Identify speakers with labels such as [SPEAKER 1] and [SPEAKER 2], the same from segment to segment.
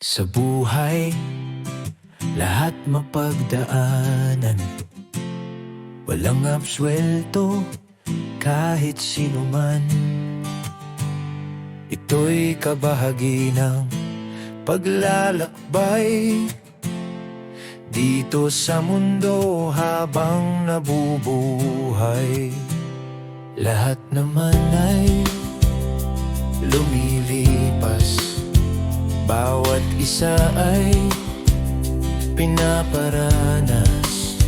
[SPEAKER 1] Sa buhay, lahat mapagdaanan. Walang absuelto kahit sino man. Ito'y kabahagi ng paglalakbay Dito sa mundo habang nabubuhay. Lahat naman isa ay pinaparanas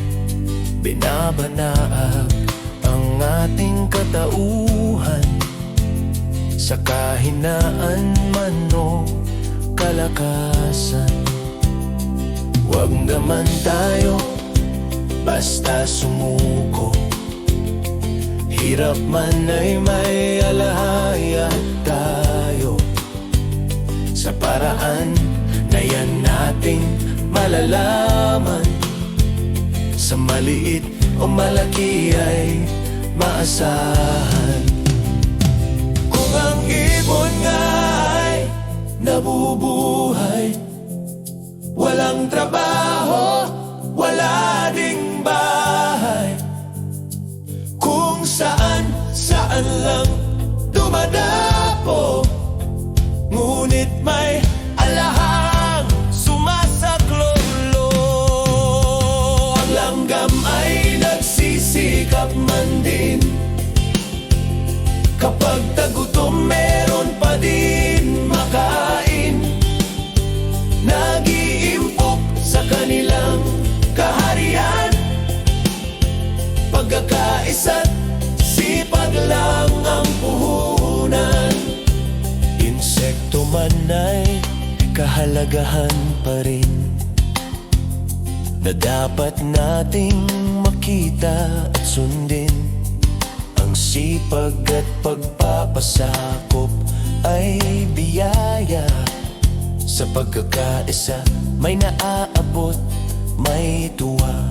[SPEAKER 1] Binabanaag ang ating katauhan. Sa kahinaan man o kalakasan Huwag naman tayo basta sumuko. Hirap man ay may alahaya tayo. Sa paraan na yan nating malalaman Sa maliit o malaki ay maasahan. Kung ang ibon nga ay nabubuhay Walang trabaho, wala ding bahay. Kung saan, saan lang kahalagahan pa rin Na dapat nating makita at sundin Ang sipag at pagpapasakop ay biyaya. Sa pagkakaisa may naaabot, may tuwa.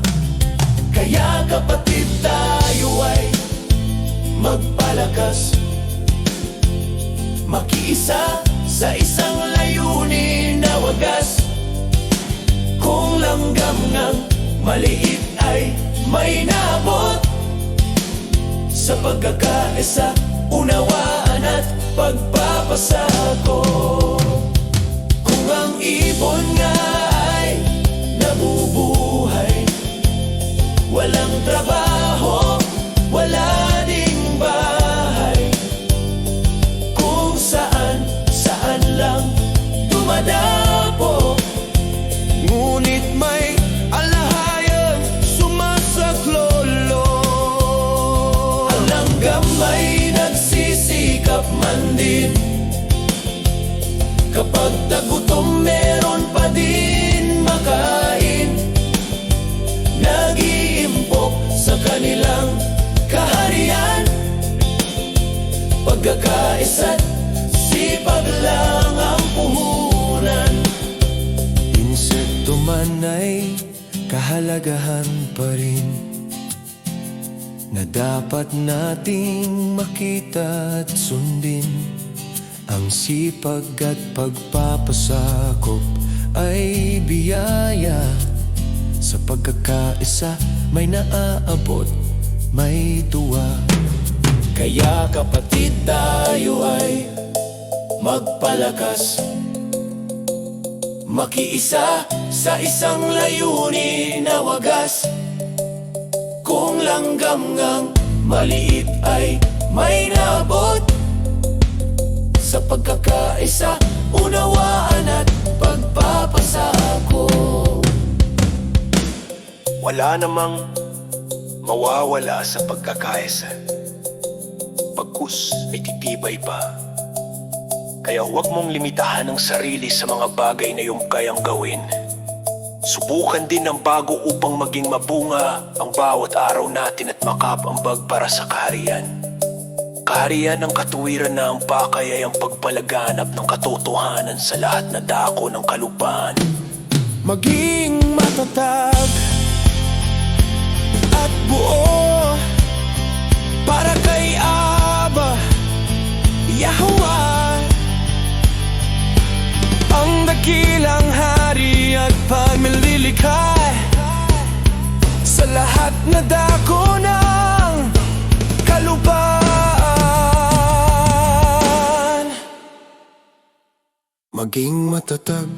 [SPEAKER 1] Kaya kapatid tayo ay magpalakas Makiisa sa isang wagas. Kung langgam ngang maliit ay may nabot Sa pagkakaisa, unawaan at pagpapasakop Kung ang ibon nga ay nabubuhay Walang trabaho, wala Kapag tagutom meron pa din makain. Nag-iimpok sa kanilang kaharian. Pagkakaisa't sipag lang ang puhunan. Insekto man ay kahalagahan pa rin Na dapat nating makita at sundin Ang sipag at pagpapasakop ay biyaya. Sa pagkakaisa may naaabot, may tuwa. Kaya kapatid tayo ay magpalakas. Makiisa sa isang layunin na wagas. Kung langgam ngang maliit ay
[SPEAKER 2] Wala namang mawawala sa pagkakaisa. Pagkus ay titibay pa. Kaya huwag mong limitahan ang sarili sa mga bagay na iyong kayang gawin. Subukan din ng bago upang maging mabunga ang bawat araw natin at makapambag para sa kaharian. Kaharian ng katuwiran na ang pakay ay ang pagpalaganap ng katotohanan sa lahat na dako ng kalupaan.
[SPEAKER 1] Maging matatag at buo Para kay Aba Yahuwah Ang dakilang hari at paglililikha Sa lahat na dako ng kalupaan. Maging matatag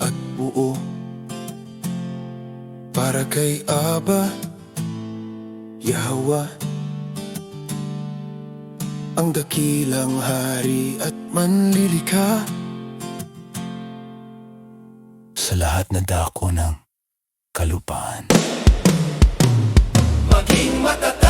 [SPEAKER 1] at buo para kay Aba Yahwa Ang dakilang hari at manlilikha
[SPEAKER 3] sa lahat na dako ng kalupaan.
[SPEAKER 1] Maging matatag